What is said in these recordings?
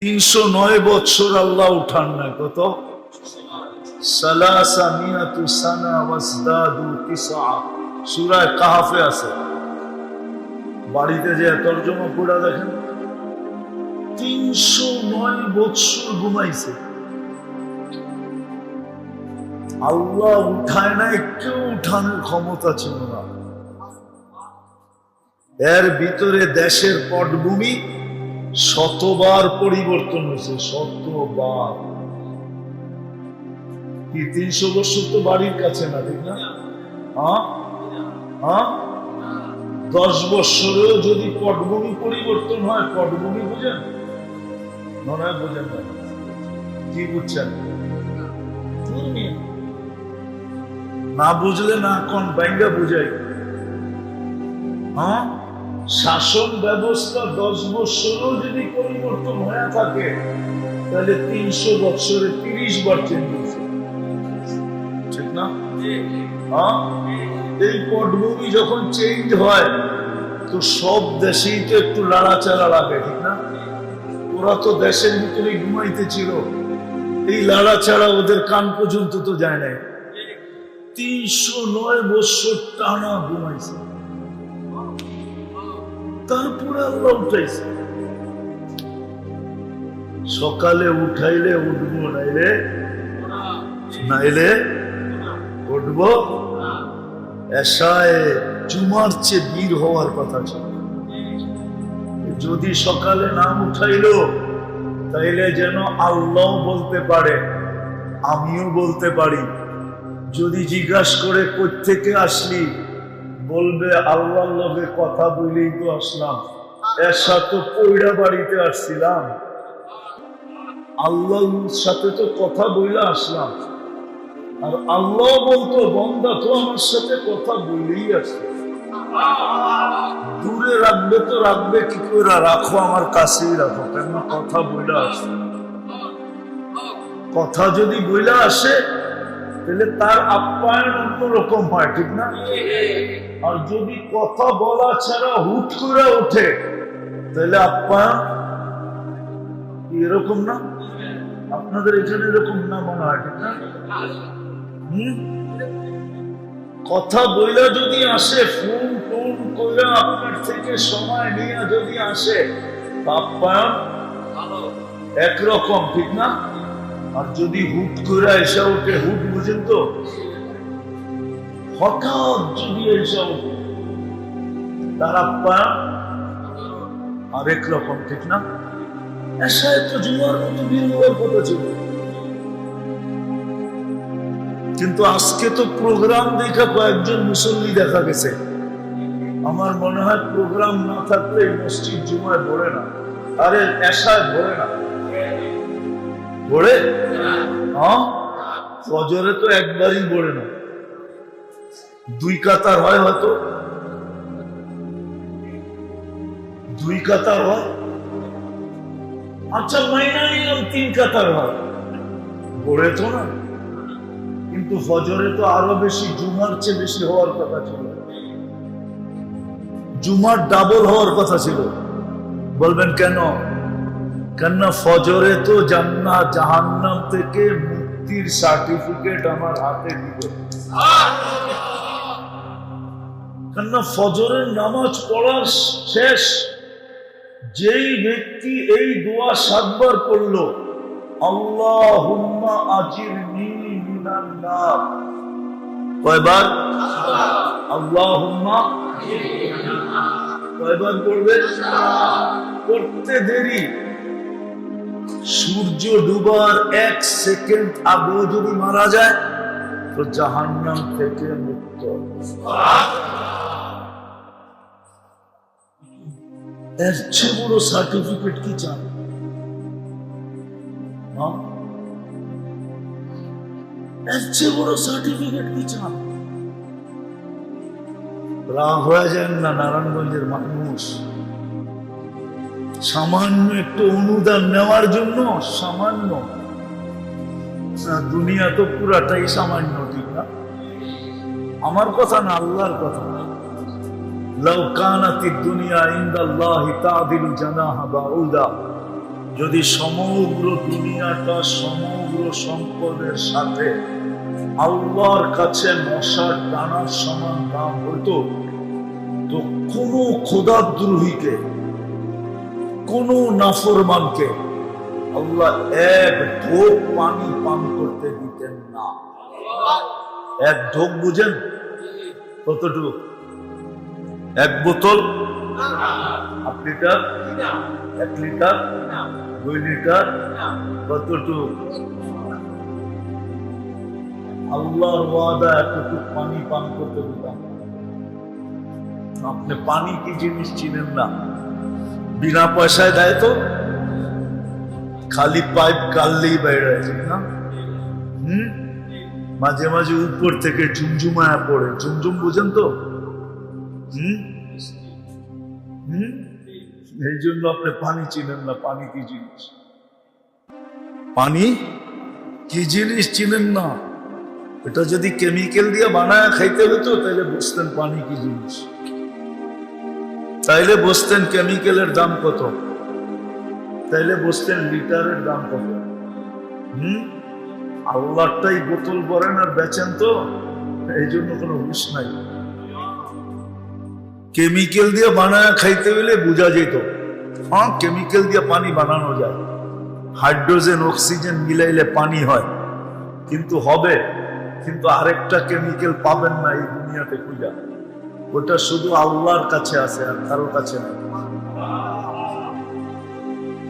তিনশো নয় বৎসর আল্লাহ উঠান না কত? কাহাফে আছে। বাড়িতে যে তর্জমা দেখেন? তিনশো নয় বৎসর ঘুমাইছে। আল্লাহ উঠায় না একটু উঠানোর ক্ষমতা ছিল না। এর ভিতরে দেশের পটভূমি শতবার পরিবর্তন হয়েছে, শতবার। কি, তিনশো বছর তো বাড়ির কাছে না, ঠিক না? হ্যাঁ? হ্যাঁ? দশ বৎসরেও যদি পটভূমি পরিবর্তন হয়, পটভূমি বুঝেন? মনে হয় বুঝেন না। কি বুঝছেন? না বুঝলে না কোন, ব্যাঙ্গা বুঝাই। হ্যাঁ? শাসন ব্যবস্থা দশ বৎসরও যদি পরিবর্তন হয়ে থাকে তাহলে তিনশো বৎসরে তিরিশ বার চেঞ্জ হয়েছে। ঠিক না? হ্যাঁ? এই পটভূমি যখন চেঞ্জ হয় তো সব দেশেই তো একটু লাড়াচাড়া লাগে ঠিক না? ওরা তো দেশের ভিতরে ঘুমাইতেছিল এই লাড়াচাড়া ওদের কান পর্যন্ত তো যায় নাই। তিনশো নয় বৎসর টানা ঘুমাইছে। তারপরে আল্লাহ উঠাইছে। সকালে উঠাইলে উঠবো নাইলে নাইলে উঠবো। এসায় চুমার চেয়ে বীর হওয়ার কথা ছিল। যদি সকালে নাম উঠাইলো, তাইলে যেন আল্লাহ বলতে পারে, আমিও বলতে পারি। যদি জিজ্ঞাসা করে থেকে আসলি বলবে, আল্লাহর লগে কথা বলেই তো আসলাম। এর সাথে পৈরা বাড়িতে আসছিলাম। আল্লাহর সাথে তো কথা বইলে আসলাম। আর আল্লাহ বলতো, বন্দা, তো আমার সাথে কথা বলেই আসছে দূরে রাখবে তো রাখবে, কি করে রাখো, আমার কাছেই রাখো কেন কথা বইলা আসে কথা যদি বইলা আসে তাহলে তার আপ্যায়ন অন্যরকম হয় ঠিক না? আর যদি কথা বলা ছাড়া হুট করে ওঠে তাহলে আপ্যায়ন এরকম না? আপনাদের এখানে এরকম না মনে হয় ঠিক না? কথা বইলা যদি আসে ফোন টোন করে আপনার থেকে সময় নিয়ে যদি আসে আপ্যায়ন একরকম ঠিক না? আর যদি হুট করে এসে ওঠে হুট বুঝেন তো, হঠাৎ যদি এসে ওঠে তার আপ্যায়ন আরেক রকম, ঠিক না? মতো কিন্তু আজকে তো প্রোগ্রাম দেখা কয়েকজন মুসল্লি দেখা গেছে। আমার মনে হয় প্রোগ্রাম না থাকলে মসজিদ জুমায় ভরে না। আরে, এসায় ভরে না। তো একবারই না। দুই কাতার হয় হয়তো। দুই কাতার হয়? আচ্ছা মাইনা নিলাম, তিন কাতার হয়। ভরে তো না। কিন্তু ফজরে তো আরও বেশি, জুমার চেয়ে বেশি হওয়ার কথা ছিল। জুমার ডাবল হওয়ার কথা ছিল। বলবেন কেন? কেননা ফজরে তো জান্নাত, জাহান্নাম থেকে মুক্তির সার্টিফিকেট আমার হাতে দিল কেননা ফজরের নামাজ পড়ার শেষ, যেই ব্যক্তি এই দোয়া সাতবার পড়ল আল্লাহ আজির কয়বার? আল্লাহ কয়বার পড়বে পড়তে দেরি। সূর্য ডুবার এক সেকেন্ড আগেও যদি মারা যায়, তো জাহান্নাম থেকে মুক্ত। এর চেয়ে বড় সার্টিফিকেট কি চান? এর চেয়ে বড় সার্টিফিকেট কি চান? রাগ হয়ে যান না, নারায়ণগঞ্জের মানুষ। সামান্য একটু অনুদান নেওয়ার জন্য সামান্য। দুনিয়া তো পুরাটাই সামান্য, ঠিক না? আমার কথা না, আল্লাহর কথা দুনিয়া যদি সমগ্র দুনিয়াটা সমগ্র সম্পদের সাথে আল্লাহর কাছে মশার টানার সমান দাম হতো তো কোনো ক্ষুদাদ্রোহীকে কোন নাফরমানকে আল্লাহ এক ঢোক পানি পান করতে দিতেন না। এক ঢোক বুঝেন? কতটুকু? এক বোতল? Half litre? এক লিটার? দুই লিটার? কতটুকু? আল্লাহর ওয়াদা এতটুকু পানি পান করতে দিতাম। আপনি পানি কি জিনিস চিনেন না? বিনা পয়সায় দেয় তো? খালি পাইপ কাললেই বাইরে ঠিক না? হুম? মাঝে মাঝে উপর থেকে ঝুমঝুমায়া পড়ে। ঝুমঝুম বুঝেন তো? হুম? হুম? এই জন্য আপনি পানি চিনেন না। পানি কি জিনিস? পানি? কি জিনিস চিনেন না? এটা যদি কেমিক্যাল দিয়ে বানায় খাইতে হতো, তাহলে বুঝতেন পানি কি জিনিস। তাইলে বুঝতেন কেমিক্যালের দাম কত? তাইলে বুঝতেন লিটারের দাম কত? হুম? আল্লাহটাই বোতল করেন আর বেচেন তো? এই জন্য কোনো হুশ নাই। কেমিক্যাল দিয়ে বানায় খাইতে গেলে বোঝা যেত। হ্যাঁ কেমিক্যাল দিয়ে পানি বানানো যায়। হাইড্রোজেন, অক্সিজেন মিলাইলে পানি হয়। কিন্তু হবে, কিন্তু আরেকটা কেমিক্যাল পাবেন না এই দুনিয়াতে খুঁজা। ওটা শুধু আল্লাহর কাছে আছে আর কারোর কাছে নেই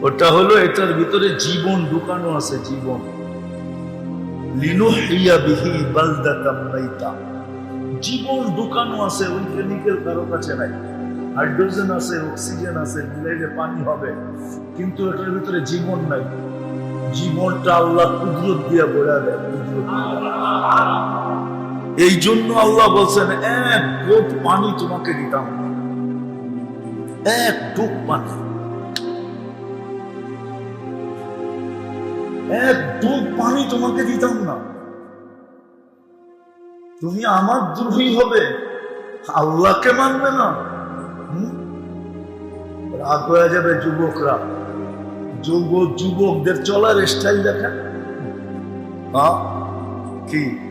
ওটা হলো এটার ভিতরে জীবন ঢুকানো আছে, জীবন। জীবন ঢুকানো আছে, ওই কেমিক্যাল কারও কাছে নাই। হাইড্রোজেন আছে, অক্সিজেন আছে, মিলাইলে পানি হবে। কিন্তু এটার ভিতরে জীবন নাই। জীবনটা আল্লাহ কুদরত দিয়া বোঝা দেয়, কুদরত। এই জন্য আল্লাহ বলছেন, এক গোট পানি তোমাকে দিতাম। এক ডুব পানি। এক ডুব পানি তোমাকে দিতাম না। তুমি আমার দ্রোহী হবে, আল্লাহকে মানবে না? রাগ হয়ে যাবে যুবকরা। যুবক, যুবকদের চলার স্টাইল হ্যাঁ কি?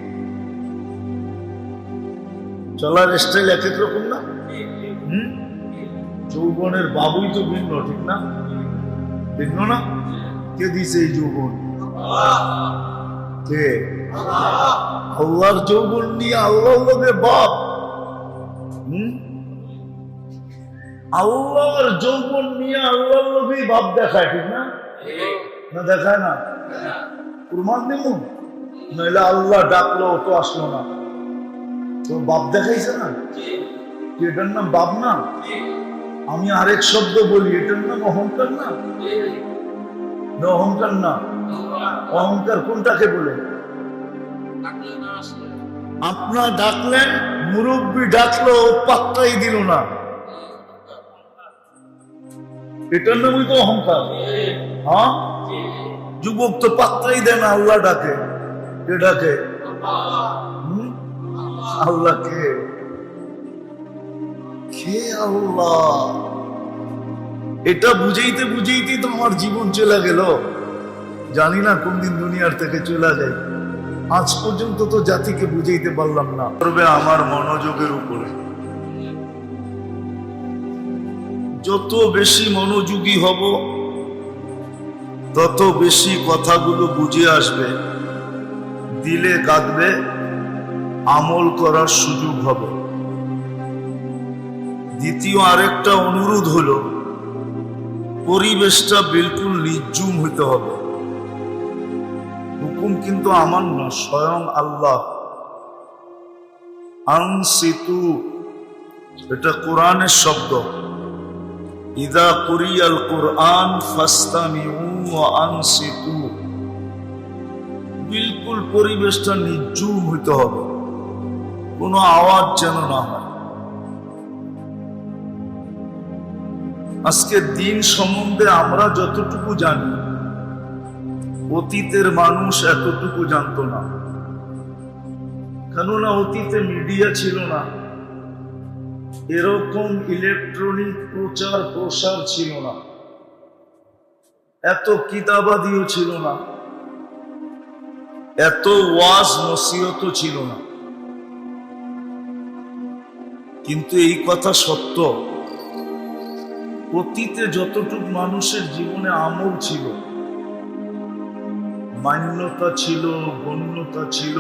চলার স্টাইল এক এক রকম না? হুম? যৌবনের বাবুই তো ভিন্ন ঠিক না? ভিন্ন না? কে দিছে এই যৌবন? কে? আল্লাহর যৌবন নিয়ে আল্লাহ বাপ। হুম? আল্লাহর যৌবন নিয়ে আল্লাহর লোকেই বাপ দেখায় ঠিক না? না দেখায় না? প্রমাণ নেব নইলে আল্লাহ ডাকলো তো আসলো না। তো বাপ দেখাইছে না? এটার নাম বাপ না? আমি আরেক শব্দ বলি এটার নাম অহংকার না? অহংকার না? অহংকার। কোনটাকে বলে? আপনার ডাকলেন মুরব্বী ডাকলো পাত্তাই দিল না। এটার নামই তো অহংকার। হ্যাঁ? যুবক তো পাত্তাই দেয় না আল্লাহ ডাকে। কে ডাকে? হুম? আল্লাহ কে আল্লাহ? এটা বুঝাইতে বুঝাইতেই তো আমার জীবন চলে গেল। জানি না কোনদিন দুনিয়ার থেকে চলে যায়। আজ পর্যন্ত তো জাতিকে বুঝাইতে পারলাম না। করবে আমার মনোযোগের উপরে। যত বেশি মনোযোগী হব, তত বেশি কথাগুলো বুঝে আসবে। দিলে কাঁদবে আমল করার সুযোগ হবে। দ্বিতীয় আরেকটা অনুরোধ হলো, পরিবেশটা বিলকুল নির্জুম হইতে হবে। হুকুম কিন্তু আমার না, স্বয়ং আল্লাহ। আনসিতু, এটা কোরআনের শব্দ। ইদা কুরিয়াল কোরআন আনসিতু। বিলকুল পরিবেশটা নির্জুম হইতে হবে। কোনো আওয়াজ যেন না হয়। আজকে দিন সম্বন্ধে আমরা যতটুকু জানি, অতীতের মানুষ এতটুকু জানতো না। কেননা অতীতে মিডিয়া ছিল না, এরকম ইলেকট্রনিক প্রচার প্রসার ছিল না, এত কিতাবাদিও ছিল না, এত ওয়াজ নসিহত ছিল না। কিন্তু এই কথা সত্য। অতীতে যতটুক মানুষের জীবনে আমল ছিল, মান্যতা ছিল, গণ্যতা ছিল,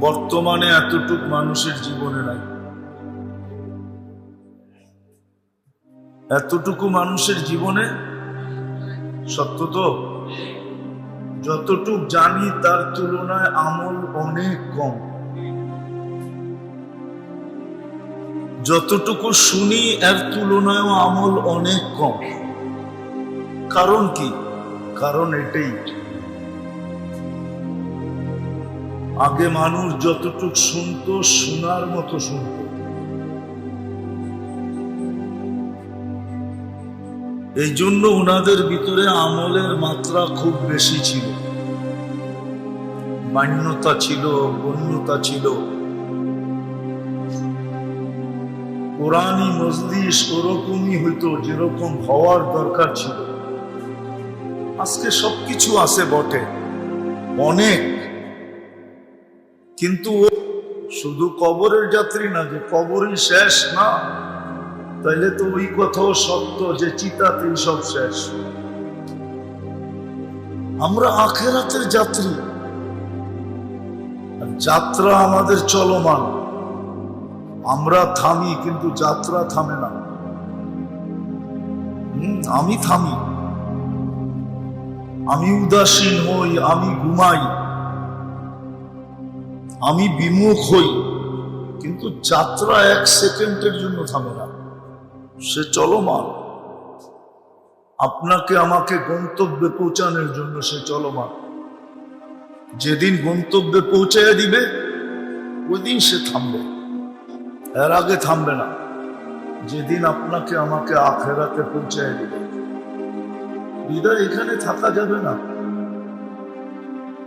বর্তমানে এতটুক মানুষের জীবনে নাই। এতটুকু মানুষের জীবনে সত্য তো? যতটুক জানি তার তুলনায় আমল অনেক কম। যতটুকু শুনি, এর তুলনায়ও আমল অনেক কম। কারণ কি? কারণ এটাই। আগে মানুষ যতটুক শুনতো, শোনার মতো শুনতো। এই জন্য ওনাদের ভিতরে আমলের মাত্রা খুব বেশি ছিল। মান্যতা ছিল, গণ্যতা ছিল। কোরআনই মজলিস ওরকমই হইতো যেরকম হওয়ার দরকার ছিল। আজকে সবকিছু আছে বটে, অনেক। কিন্তু শুধু কবরের যাত্রী না, যে কবরই শেষ না, তাইলে তো ওই কথাও সত্য যে চিতাতেই সব শেষ। আমরা আখেরাতের যাত্রী যাত্রা আমাদের চলমান। আমরা থামি, কিন্তু যাত্রা থামে না। আমি থামি। আমি উদাসীন হই, আমি ঘুমাই। আমি বিমুখ হই, কিন্তু যাত্রা এক সেকেন্ডের জন্য থামে না। সে চলমান। আপনাকে আমাকে গন্তব্যে পৌঁছানোর জন্য সে চলমান। যেদিন গন্তব্যে পৌঁছায় দিবে ওই দিন সে থামবে। এর আগে থামবে না। যেদিন আপনাকে আমাকে আখেরাতে পৌঁছায় দিবে। হৃদয় এখানে থাকা যাবে না।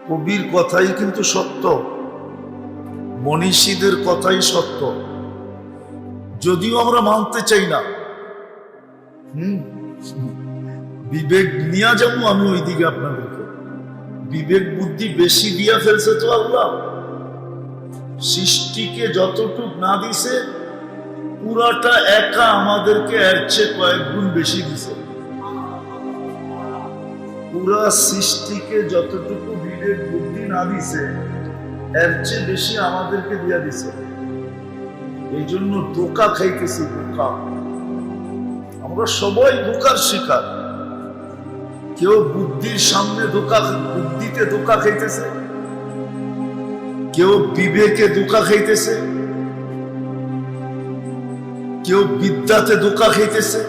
কবির কথাই কিন্তু সত্য। মনীষীদের কথাই সত্য। যদিও আমরা মানতে চাই না। হুম? বিবেক নিয়ে যাব আমি ওইদিকে আপনাদেরকে। বিবেক বুদ্ধি বেশি দিয়া ফেলছে তো আল্লাহ। সৃষ্টিকে যতটুক না দিছে, পুরাটা একা আমাদেরকে এর চেয়ে কয়েক গুণ বেশি দিছে। পুরা সৃষ্টিকে যতটুকু বিবেক, বুদ্ধি না দিছে, এর চেয়ে বেশি আমাদেরকে দিয়া দিছে। এই জন্য ধোকা খাইতেছি, ধোকা। আমরা সবাই ধোকার শিকার। কেউ বুদ্ধির সামনে ধোকা, বুদ্ধিতে ধোকা খাইতেছে। কেউ বিবেকে ধোকা খাইতেছে? কেউ বিদ্যাতে ধোকা খাইতেছে?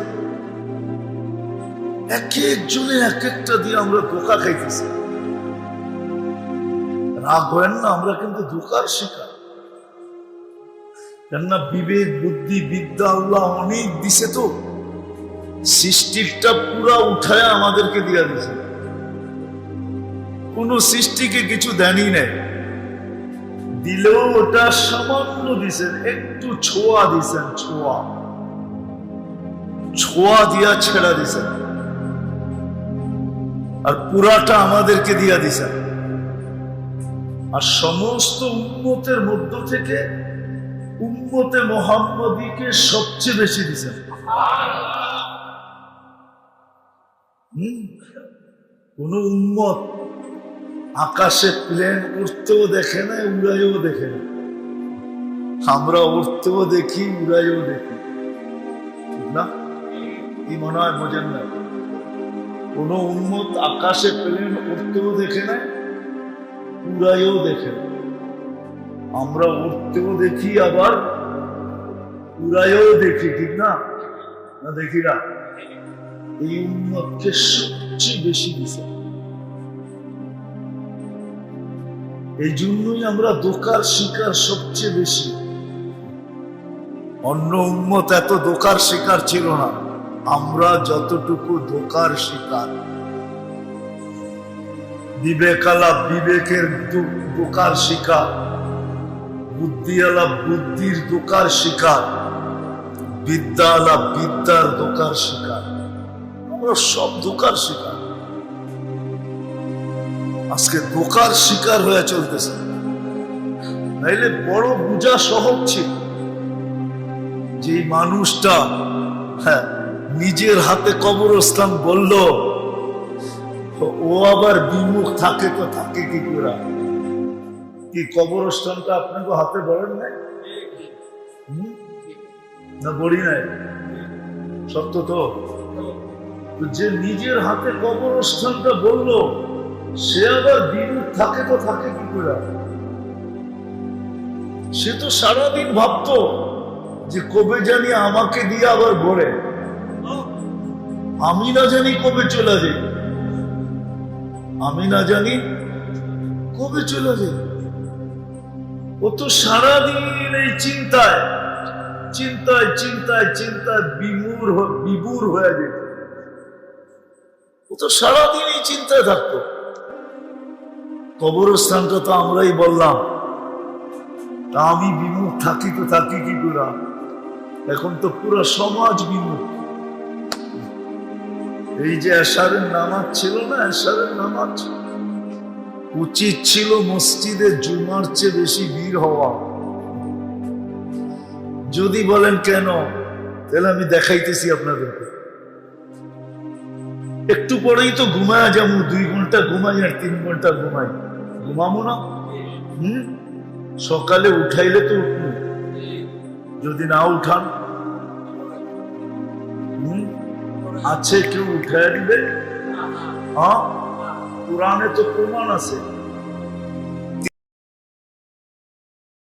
এক একজনে এক একটা দিয়ে আমরা ধোকা খাইতেছি। রাগ হয় না, আমরা কিন্তু ধোকার শিকার। কেননা বিবেক, বুদ্ধি, বিদ্যা আল্লাহ অনেক দিছে তো। সৃষ্টিটা পুরা উঠায় আমাদেরকে দিয়া দিছে কোন সৃষ্টিকে কিছু দেনই নেই। দিলেও ওটা সামান্য দিছেন একটু ছোঁয়া দিছেন ছোঁয়া। ছোঁয়া দিয়া ছেড়া দিছেন। আর পুরাটা আমাদেরকে দিয়া দিছেন। আর সমস্ত উন্মতের মধ্য থেকে উন্মতে মোহাম্মদীকে সবচেয়ে বেশি দিছেন? কোন উন্মত আকাশে প্লেন উঠতেও দেখে না উড়াইও দেখে না। আমরা উঠতেও দেখি উড়াইও দেখি। ঠিক না? কি মনে হয় বোঝেন না? কোন উন্মত আকাশে প্লেন উঠতেও দেখে না উড়াইও দেখে না। আমরা উঠতেও দেখি, আবার উড়াইও দেখি, ঠিক না? না দেখি না? এই উন্মতকে সবচেয়ে বেশি দিছে এই জন্যই আমরা দোকার শিকার সবচেয়ে বেশি। অন্য উন্মত এত দোকার শিকার ছিল না। আমরা যতটুকু দোকার শিকার। বিবেকালা বিবেকের দোকার শিকার। বুদ্ধিওয়ালা বুদ্ধির দোকার শিকার। বিদ্যাওয়ালা বিদ্যার দোকার শিকার। আমরা সব ধোকার শিকার। আজকে ধোকার শিকার হয়ে চলতেছে। নাইলে বড় বুঝা সহজ ছিল। যে মানুষটা হ্যাঁ নিজের হাতে কবরস্থান বলল, ও আবার বিমুখ থাকে তো থাকে কি করে? কি কবরস্থানটা আপনাকে হাতে বলেন নাই? না, বলি নাই? সত্য তো যে নিজের হাতে কবরস্থানটা বলল সে আবার বিমুখ থাকে তো থাকে কি করে? সে তো সারাদিন ভাবতো যে কবে জানি আমাকে দিয়ে আবার বলে আমি না জানি কবে চলে যাই। আমি না জানি কবে চলে যাই। ও তো সারাদিন এই চিন্তায় চিন্তায় চিন্তায় চিন্তায় বিমূর বিভুর হয়ে যেত। ও তো সারাদিন এই চিন্তায় থাকতো। কবরস্থানটা তো আমরাই বললাম। তা আমি বিমুখ থাকি তো থাকি কি করে? এখন তো পুরো সমাজ বিমুখ। এই যে এশারের নামাজ ছিল না, এশারের নামাজ? উচিত ছিল মসজিদে জুমার চেয়ে বেশি ভিড় হওয়া। যদি বলেন কেন, তাহলে আমি দেখাইতেছি আপনাদেরকে। একটু পরেই তো ঘুমায় যেমন দুই ঘণ্টা ঘুমাই আর তিন ঘণ্টা ঘুমাই। ঘুমাবো না? হুম? সকালে উঠাইলে তো উঠবো। যদি না উঠান। আছে কেউ উঠাই দিবে? হ্যাঁ পুরাণে তো প্রমাণ আছে।